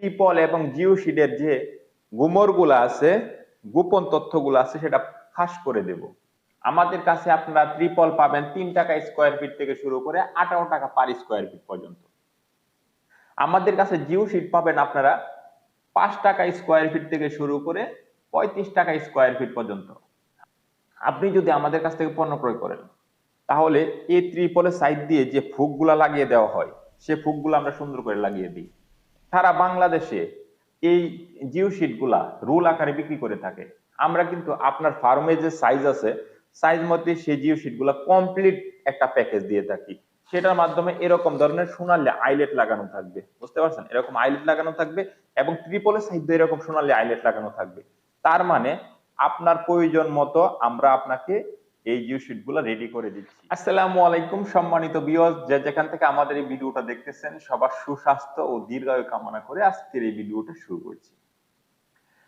Triple এবং জিও শিটের যে গুমরগুলো আছে, গোপন তথ্যগুলো আছে, সেটা ফাঁস করে দেব। আমাদের কাছে আপনারা ত্রিপল পাবেন, তিন টাকা স্কোয়ার ফিট থেকে শুরু করে আঠারো টাকা পার স্কোয়ার ফিট পর্যন্ত। আমাদের কাছে জিও শিট পাবেন আপনারা পাঁচ টাকা স্কোয়ার ফিট থেকে শুরু করে পঁয়ত্রিশ টাকা স্কোয়ার ফিট পর্যন্ত। আপনি যদি আমাদের কাছ থেকে পণ্য ক্রয় করেন, তাহলে এই ত্রিপলের সাইড দিয়ে যে ফুকগুলা লাগিয়ে দেওয়া হয়, সে ফুকগুলো আমরা সুন্দর করে লাগিয়ে দিই। সারা বাংলাদেশে এই জিও শিটগুলা রুল আকারে বিক্রি করে থাকে। আমরা কিন্তু আপনার ফার্মে যে সাইজ আছে সাইজ মতে সেই জিও শিটগুলা কমপ্লিট একটা প্যাকেজ দিয়ে থাকি। সেটার মাধ্যমে এরকম ধরনের সোনালি আইলেট লাগানো থাকবে। বুঝতে পারছেন? এরকম আইলেট লাগানো থাকবে এবং ত্রিপলের সাইড এরকম সোনালি আইলেট লাগানো থাকবে। তার মানে আপনার প্রয়োজন মতো আমরা আপনাকে এই জিও শিটগুলো রেডি করে দিচ্ছি। আসসালামু আলাইকুম সম্মানিত বিয়স যে যেখান থেকে আমাদের এই ভিডিওটা দেখতেছেন, সবার সুস্বাস্থ্য ও দীর্ঘায়ু কামনা করে আজকের এই ভিডিওটা শুরু করছি।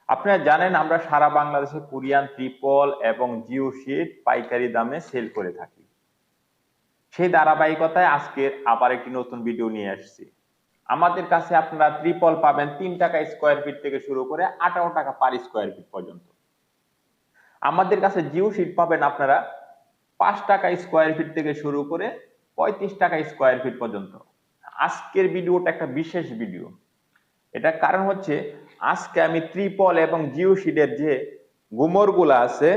আপনারা জানেন, আমরা সারা বাংলাদেশে কোরিয়ান, ত্রিপল এবং জিও শিট পাইকারি দামে সেল করে থাকি। সেই ধারাবাহিকতায় আজকের আবার একটি নতুন ভিডিও নিয়ে আসছি। আমাদের কাছে আপনারা ত্রিপল পাবেন তিন টাকা স্কোয়ার ফিট থেকে শুরু করে আঠারো টাকা পার স্কোয়ার ফিট পর্যন্ত। আমাদের কাছে জিও শিট পাবেন আপনারা পাঁচ টাকা স্কোয়ার ফিট থেকে শুরু করে পঁয়ত্রিশ টাকা স্কোয়ার ফিট পর্যন্ত। আজকের ভিডিওটা একটা বিশেষ ভিডিও। এটা কারণ হচ্ছে, আজকে আমি ত্রিপল এবং জিও শিটের যে গুমরগুলো আছে,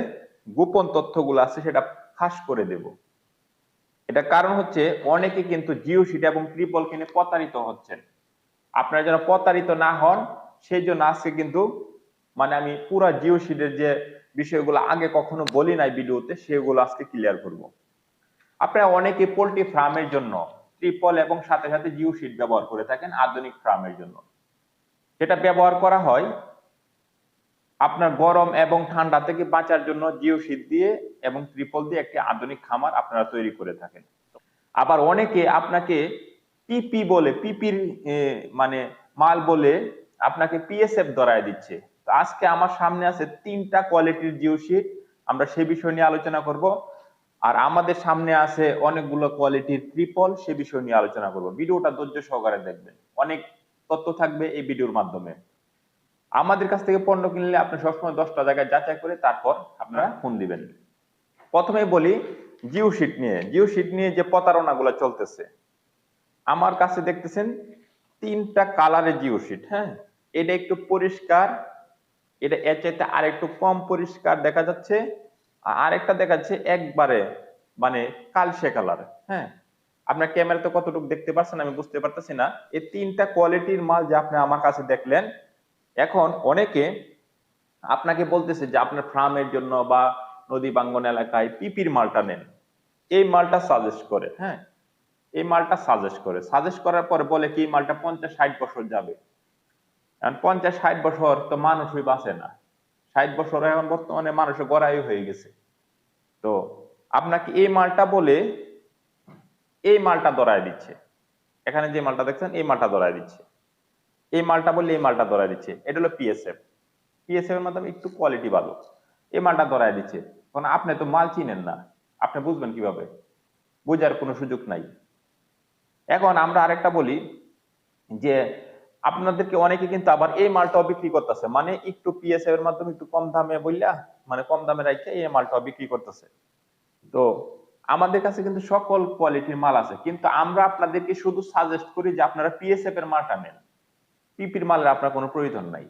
গোপন তথ্যগুলো আছে, সেটা ফাঁস করে দেব। এটা কারণ হচ্ছে, অনেকে কিন্তু জিও শিট এবং ত্রিপল কিনে প্রতারিত হচ্ছেন। আপনারা যেন প্রতারিত না হন, সেই জন্য আজকে কিন্তু মানে আমি পুরা জিও শিটের যে বিষয়গুলো আগে কখনো বলি নাই ভিডিওতে, সেগুলো আজকে ক্লিয়ার করব। আপনারা অনেকে পোল্ট্রি ফার্মের জন্য ট্রিপল এবং সাথে সাথে জিও শিট ব্যবহার করে থাকেন আধুনিক ফার্মের জন্য। যেটা ব্যবহার করা হয়, আপনার গরম এবং ঠান্ডা থেকে বাঁচার জন্য জিও শীত দিয়ে এবং ত্রিপল দিয়ে একটি আধুনিক খামার আপনারা তৈরি করে থাকেন। আবার অনেকে আপনাকে পিপি বলে পিপির মানে মাল বলে আপনাকে পিএসএফ ধরায় দিচ্ছে। আজকে আমার সামনে আছে তিনটা কোয়ালিটির জিও শীট আমরা সে বিষয় নিয়ে আলোচনা করব। আর আমাদের সামনে আছে অনেকগুলো কোয়ালিটির ট্রিপল সে বিষয় নিয়ে আলোচনা করব। ভিডিওটা ধৈর্য সহকারে দেখবেন। অনেক তথ্য থাকবে এই ভিডিওর মাধ্যমে। আমাদের কাছ থেকে পণ্য কিনলে আপনি সবসময় দশটা জায়গায় যাচাই করে তারপর আপনারা ফোন দিবেন। প্রথমে বলি জিও শিট নিয়ে। জিও শিট নিয়ে যে প্রতারণাগুলো চলতেছে। আমার কাছে দেখতেছেন তিনটা কালারের জিও শিট হ্যাঁ? এটা একটু পরিষ্কার এটা এর চাইতে আর একটু কম পরিষ্কার দেখা যাচ্ছে। আর আরেকটা দেখা যাচ্ছে একবারে মানে কালসে কালার হ্যাঁ? আপনার ক্যামেরাতে কতটুকু দেখতে পাচ্ছেন আমি বুঝতে পারতেছি না। এই তিনটা কোয়ালিটির মাল যে আপনি আমার কাছে দেখলেন, এখন অনেকে আপনাকে বলতেছে যে আপনার ফার্মের জন্য বা নদী বাঙ্গন এলাকায় পিপির মালটা নেন। এই মালটা সাজেস্ট করে হ্যাঁ? এই মালটা সাজেস্ট করে। সাজেস্ট করার পরে বলে কি মালটা পঞ্চাশ ষাট বছর যাবে। এখন পঞ্চাশ, ষাট বছর তো মানুষই বাঁচে না। ষাট বছর এখন বর্তমানে মানুষের গড়াই হয়ে গেছে। তো আপনাকে এই মালটা বলে এই মালটা ধরায় দিচ্ছে। এখানে যে মালটা দেখছেন, এই মালটা ধরায় দিচ্ছে। এই মালটা বললে এই মালটা ধরায় দিচ্ছে। এটা হলো পিএসএফ পিএসএফ এর মাধ্যমে একটু কোয়ালিটি ভালো। এই মালটা ধরায় দিচ্ছে। কারণ আপনি তো মাল চিনেন না। আপনি বুঝবেন কীভাবে? বোঝার কোনো সুযোগ নাই। এখন আমরা আরেকটা বলি যে আপনাদেরকে অনেকে কিন্তু আবার এই মালটাও বিক্রি করতেছে। মানে একটু পিএসএফ এর মাধ্যমে একটু কম দামে বললা মানে কম দামে রাখছে এই মালটাও বিক্রি করতেছে। তো আমাদের কাছে কিন্তু সকল কোয়ালিটির মাল আছে। কিন্তু আমরা আপনাদেরকে শুধু সাজেস্ট করি যে আপনারা পিএসএফ এর মালটা নেন। পিপির মালের আপনার কোনো প্রয়োজন নাই।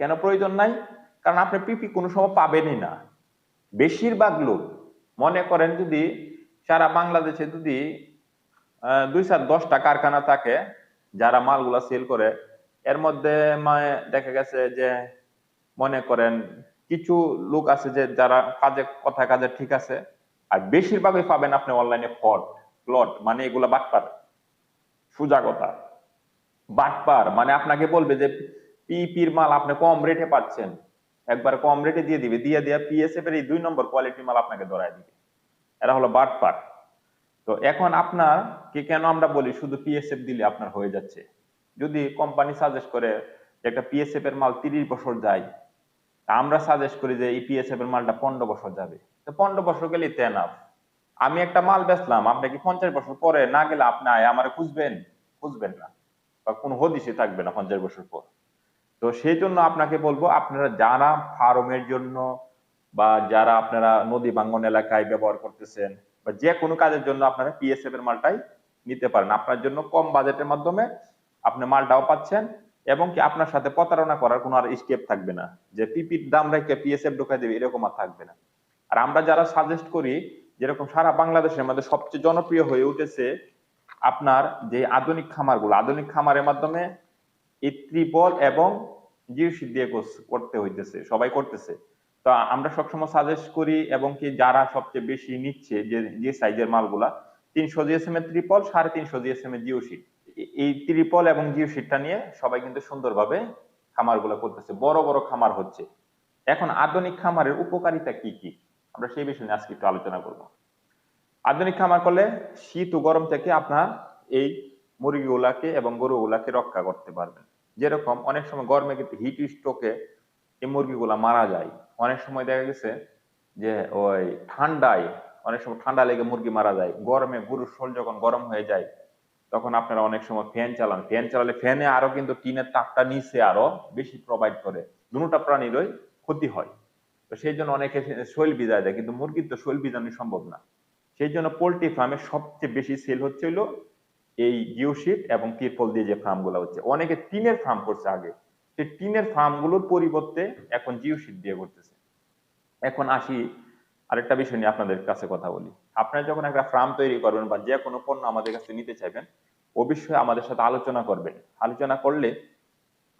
কেন প্রয়োজন নাই? কারণ আপনি পিপি কোনো সময় পাবেনই না। বেশিরভাগ লোক মনে করেন যদি সারা বাংলাদেশে যদি দুই চার দশটা কারখানা থাকে, যারা মালগুলা সেল করে এর মধ্যে দেখা গেছে যে মনে করেন কিছু লোক আছে যে যারা কাজে, কথা কাজে ঠিক আছে, আর বেশিরভাগই পাবেন আপনি অনলাইনে ফট প্লট মানে এগুলা বাটপার সুজা কথা বাটপার মানে আপনাকে বলবে যে পিপির মাল আপনি কম রেটে পাচ্ছেন, একবার কম রেটে দিয়ে দিবে, দিয়ে দিয়ে পিএসএফ এর এই দুই নম্বর কোয়ালিটির মাল আপনাকে ধরায় দিবে, এরা হলো বাটপার। তো এখন আপনার কি কেন আমরা বলি শুধু পিএসএফ দিলে আপনার হয়ে যাচ্ছে? যদি কোম্পানি সাজেস্ট করে একটা পিএসএফ এর মাল তিরিশ বছর যায় আমরা সাজেস্ট করি যে এই পিএসএফ এর মালটা পনেরো বছর যাবে। তো পনেরো বছর গেলে তেনাফ আমি একটা মাল বেচলাম কি পঞ্চাশ বছর পরে না গেলে আপনি আমার খুঁজবেন? খুঁজবেন না। বা কোনো হদিসে থাকবে না পঞ্চাশ বছর পর। তো সেই জন্য আপনাকে বলব, আপনারা যারা ফার্মের জন্য বা যারা আপনারা নদী ভাঙ্গন এলাকায় ব্যবহার করতেছেন বা যে কোনো কাজের জন্য আপনারা পিএসএফ এর মালটাই নিতে পারেন। আপনার জন্য কম বাজেটের মাধ্যমে আপনি মালটাও পাচ্ছেন এবং কি আপনার সাথে প্রতারণা করার কোনো আর স্টেপ থাকবে না। যে পিপির দাম রেখে পিএসএফ ঢোকাই দেবে, এরকম আর থাকবে না। আর আমরা যারা সাজেস্ট করি, যেরকম সারা বাংলাদেশের মধ্যে সবচেয়ে জনপ্রিয় হয়ে উঠেছে আপনার যে আধুনিক খামারগুলো, আধুনিক খামারের মাধ্যমে এই ত্রিপল এবং জিওসি দিয়ে করতে হইতেছে, সবাই করতেছে। তো আমরা সবসময় সাজেস্ট করি এবং কি যারা সবচেয়ে বেশি নিচ্ছে যে যে সাইজের মালগুলা, তিনশো জিএসএম এর ত্রিপল, সাড়ে তিনশো জিএসএম এর জিও শিট এই ত্রিপল এবং জিও শিটটা নিয়ে সবাই কিন্তু সুন্দরভাবে খামারগুলো করতেছে। বড় বড় খামার হচ্ছে। এখন আধুনিক খামারের উপকারিতা কি কি? আমরা সেই বিষয় আজকে একটু আলোচনা করব। আধুনিক খামার করলে শীত ও গরম থেকে আপনার এই মুরগিগুলাকে এবং গরুগুলাকে রক্ষা করতে পারবেন। যেরকম অনেক সময় গরমে কিন্তু হিট স্ট্রোকে এই মুরগিগুলা মারা যায়। অনেক সময় দেখা গেছে যে ওই ঠান্ডায় অনেক সময় ঠান্ডা লেগে মুরগি মারা যায়। গরমে গরুর শরীর যখন গরম হয়ে যায় তখন আপনারা অনেক সময় ফ্যান চালান। ফ্যান চালালে ফ্যানে আরও কিন্তু টিনের তাপটা নিচে আরও বেশি প্রোভাইড করে। দুটা প্রাণীরই ক্ষতি হয়। তো সেই জন্য অনেকে শৈল বিজায় দেয়, কিন্তু মুরগির তো শৈল বিজানো সম্ভব না। সেই জন্য পোল্ট্রি ফার্মে সবচেয়ে বেশি সেল হচ্ছে এই জিওশিট এবং তিরপল দিয়ে যে ফার্মগুলো হচ্ছে। অনেকে টিনের ফার্ম করছে আগে। সেই টিনের ফার্মগুলোর পরিবর্তে এখন জিওশিট দিয়ে করতেছে। এখন আসি আরেকটা বিষয় নিয়ে আপনাদের কাছে কথা বলি। আপনারা যখন একটা ফার্ম তৈরি করবেন বা যে কোনো পণ্য আমাদের কাছে নিতে চাইবেন, অবশ্যই আমাদের সাথে আলোচনা করবেন। আলোচনা করলে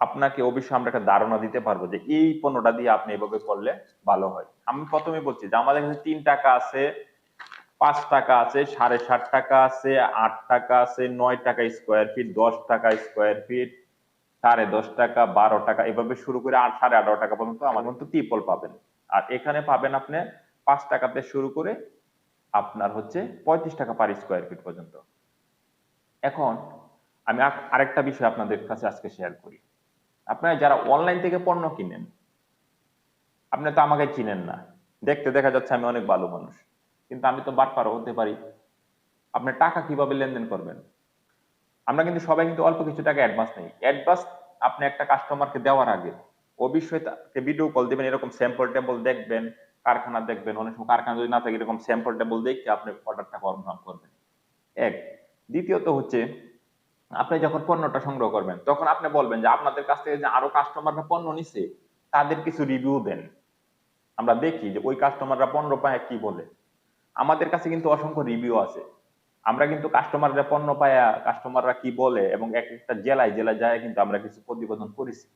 আপনাকে অবশ্যই আমরা একটা ধারণা দিতে পারব যে এই পণ্যটা দিয়ে আপনি এভাবে করলে ভালো হয়। আমি প্রথমে বলছি যে আমাদের কাছে তিন টাকা আছে, পাঁচ টাকা আছে, সাড়ে ষাট টাকা আছে, আট টাকা আছে, নয় টাকা স্কোয়ার ফিট দশ টাকা স্কোয়ার ফিট সাড়ে দশ টাকা, বারো টাকা, এভাবে শুরু করে আট, সাড়ে আঠারো টাকা পর্যন্ত আমার মতো ত্রিপল পাবেন। আর এখানে পাবেন আপনি পাঁচ টাকাতে শুরু করে আপনার হচ্ছে পঁয়ত্রিশ টাকা পার স্কোয়ার ফিট পর্যন্ত। এখন আমি আরেকটা বিষয় আপনাদের কাছে আজকে শেয়ার করি। আপনারা যারা অনলাইন থেকে পণ্য কিনেন, আপনি তো আমাকে চিনেন না। দেখতে দেখা যাচ্ছে আমি অনেক ভালো মানুষ, কিন্তু আমি তো বাটপারও হতে পারি। আপনি টাকা কীভাবে লেনদেন করবেন? আমরা কিন্তু সবাই কিন্তু অল্প কিছু টাকা অ্যাডভান্স নেই। অ্যাডভান্স আপনি একটা কাস্টমারকে দেওয়ার আগে অবশ্যই তাকে ভিডিও কল দিবেন, এরকম স্যাম্পল টেম্পল দেখবেন কারখানা দেখবেন, অনেক সময় কারখানা যদি না থাকে, এরকম স্যাম্পল টেম্পল দেখে আপনি অর্ডারটা কনফার্ম করবেন। এক। দ্বিতীয়ত হচ্ছে, আপনি যখন পণ্যটা সংগ্রহ করবেন, তখন আপনি বলবেন যে আপনাদের কাছ থেকে যে আরও কাস্টমাররা পণ্য নিছে, তাদের কিছু রিভিউ দেন। আমরা দেখি যে ওই কাস্টমাররা পণ্য পায় কি বলে। আমাদের কাছে কিন্তু অসংখ্য রিভিউ আছে। আমরা কিন্তু কাস্টমাররা পণ্য পায়া কাস্টমাররা কি বলে এবং এক একটা জেলায় জেলায় যায় কিন্তু আমরা কিছু প্রতিবেদন করেছি।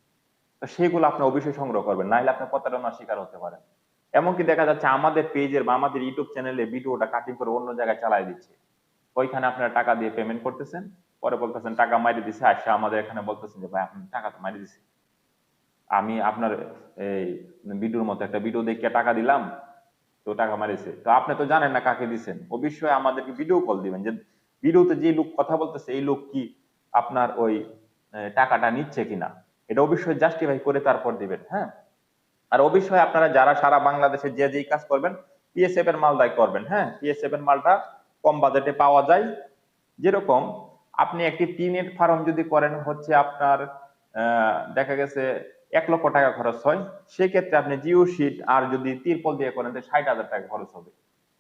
তো সেগুলো আপনি অবশ্যই সংগ্রহ করবেন, নাহলে আপনি প্রতারণার শিকার হতে পারেন। এমনকি দেখা যাচ্ছে আমাদের পেজের বা আমাদের ইউটিউব চ্যানেলে ভিডিওটা কাটিং করে অন্য জায়গায় চালাই দিচ্ছে। ওইখানে আপনারা টাকা দিয়ে পেমেন্ট করতেছেন, পরে বলতেছেন, টাকা মারি দিছে আসে আমাদের এখানে বলতেছেন যে, ভাই, আপনি টাকা তো মারি দিছে। আমি আপনার এই ভিডিওর মতো একটা ভিডিও দেখে টাকা দিলাম, তো টাকা মারিছে তো আপনি তো জানেন না কাকে দিছেন। অবশ্যই আমাদেরকে ভিডিও কল দিবেন যে, ভিডিওতে যে লোক কথা বলতেছে, এই লোক কি আপনার ওই টাকাটা নিচ্ছে কিনা? এটা অবশ্যই জাস্টিফাই করে তারপর দিবেন হ্যাঁ? আর অবশ্যই আপনারা যারা সারা বাংলাদেশে যে যেই কাজ করবেন পিএসএফ এর মাল দায় করবেন হ্যাঁ? পিএসএফ এর মালটা কম বাজেটে পাওয়া যায়। যেরকম আপনি একটি টিনের ফার্ম যদি করেন, হচ্ছে আপনার দেখা গেছে এক লক্ষ টাকা খরচ হয়। সেক্ষেত্রে আপনি জিও শিট আর যদি তিরপল দিয়ে করেন ষাট হাজার টাকা খরচ হবে।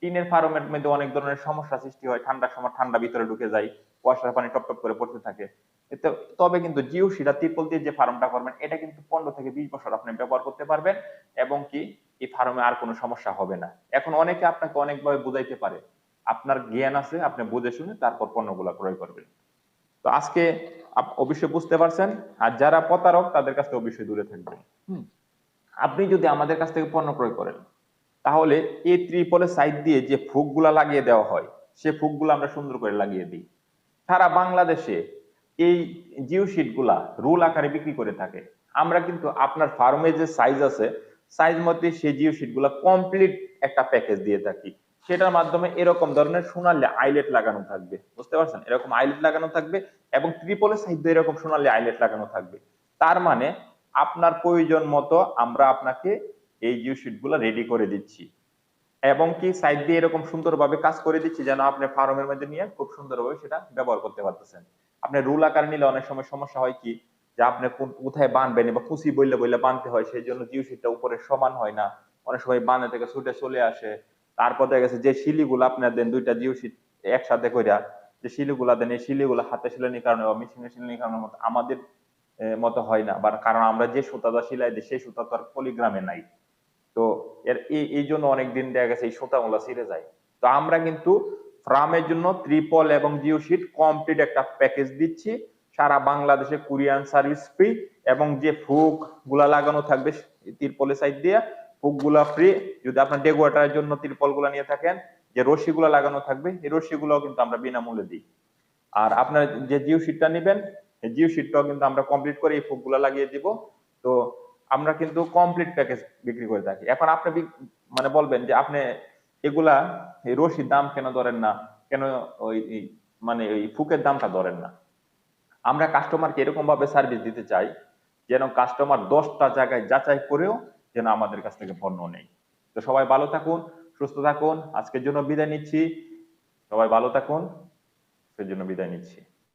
টিনের ফার্মের মধ্যে অনেক ধরনের সমস্যা সৃষ্টি হয়। ঠান্ডার সময় ঠান্ডা ভিতরে ঢুকে যায়, কুয়াশার পানি টপ টপ করে পড়তে থাকে। তবে কিন্তু জিও আর তিরপল দিয়ে যে ফার্মটা করবেন, এটা কিন্তু পনেরো থেকে বিশ বছর আপনি ব্যবহার করতে পারবেন এবং কি এই ফার্মে আর কোনো সমস্যা হবে না। এখন অনেকে আপনাকে অনেকভাবে বুঝাইতে পারে। আপনার জ্ঞান আছে, আপনি বুঝে শুনে তারপর পণ্যগুলা ক্রয় করবেন। তো আজকে অবশ্যই বুঝতে পারছেন। আর যারা প্রতারক, তাদের কাছ থেকে অবশ্যই দূরে থাকবেন। আপনি যদি আমাদের কাছ থেকে পণ্য ক্রয় করেন, তাহলে এই ত্রিপলের সাইড দিয়ে যে ফুকগুলা লাগিয়ে দেওয়া হয়, সে ফুকগুলো আমরা সুন্দর করে লাগিয়ে দিই। সারা বাংলাদেশে এই জিও শিটগুলা রুল আকারে বিক্রি করে থাকে। আমরা কিন্তু আপনার ফার্মে যে সাইজ আছে সাইজ মতে সেই জিও শিটগুলা কমপ্লিট একটা প্যাকেজ দিয়ে থাকি। সেটার মাধ্যমে এরকম ধরনের সোনালী আইলেট লাগানো থাকবে। বুঝতে পারছেন? এরকম আইলেট লাগানো থাকবে এবং ত্রিপলের সাইড এরকম সোনালী আইলেট লাগানো থাকবে। তার মানে আপনার প্রয়োজন মতো আমরা আপনাকে এই জিও শিটগুলা রেডি করে দিচ্ছি। এবং কি সাইড দিয়ে এরকম সুন্দরভাবে কাজ করে দিচ্ছি যেন আপনি ফার্মের মধ্যে নিয়ে খুব সুন্দরভাবে সেটা ব্যবহার করতে পারতেছেন। আপনি রুল আকার নিলে অনেক সময় সমস্যা হয় কি, যে আপনি কোন- কোথায় বানবেন বা কুচি বললে বললে বানতে হয়, সেই জন্য জিও শিটটা উপরে সমান হয় না। অনেক সময় বানে থেকে ছুটে চলে আসে। তারপর দেখা গেছে যে শিলিগুলো আপনার দেন দুইটা জিও শিট একসাথে কইরা, যে শিলিগুলা দেন, এই শিলিগুলা হাতে শিলানির কারণে বা মেশিনে শিলানির কারণে মতো আমাদের মতো হয় না। বা কারণ আমরা যে সুতাটা সিলাই দিই, সেই সুতা তো আর পলিগ্রামে নাই। তো এর এই এই জন্য অনেকদিন দেখা গেছে এই সুতাগুলো ছিঁড়ে যায়। তো আমরা কিন্তু ফ্রামের জন্য ত্রিপল এবং জিও শিট কমপ্লিট একটা প্যাকেজ দিচ্ছি। সারা বাংলাদেশে কুরিয়ান সার্ভিস ফ্রি এবং যে ফুকগুলা লাগানো থাকবে তিরপলের সাইড দিয়ে ফুকগুলা ফ্রি যদি আপনার ডেকোরেটারের জন্য তিরপলগুলা নিয়ে থাকেন, যে রশি গুলা লাগানো থাকবে এই রশি গুলাও কিন্তু আমরা বিনামূল্যে দিই। আর আপনার যে জিও শিটটা নেবেন জিও শিটটাও কিন্তু আমরা কমপ্লিট করে এই ফুকগুলা লাগিয়ে দিব। তো আমরা কিন্তু কমপ্লিট প্যাকেজ বিক্রি করে থাকি। এখন আপনি মানে বলবেন যে আপনি এগুলা এই রশির দাম কেন ধরেন না? কেন ওই মানে ওই ফুকের দামটা ধরেন না? আমরা কাস্টমারকে এরকম ভাবে সার্ভিস দিতে চাই, যেন কাস্টমার দশটা জায়গায় যাচাই করেও যেন আমাদের কাছ থেকে পণ্য নেই তো সবাই ভালো থাকুন, সুস্থ থাকুন, আজকের জন্য বিদায় নিচ্ছি। সবাই ভালো থাকুন, আজকের জন্য বিদায় নিচ্ছি।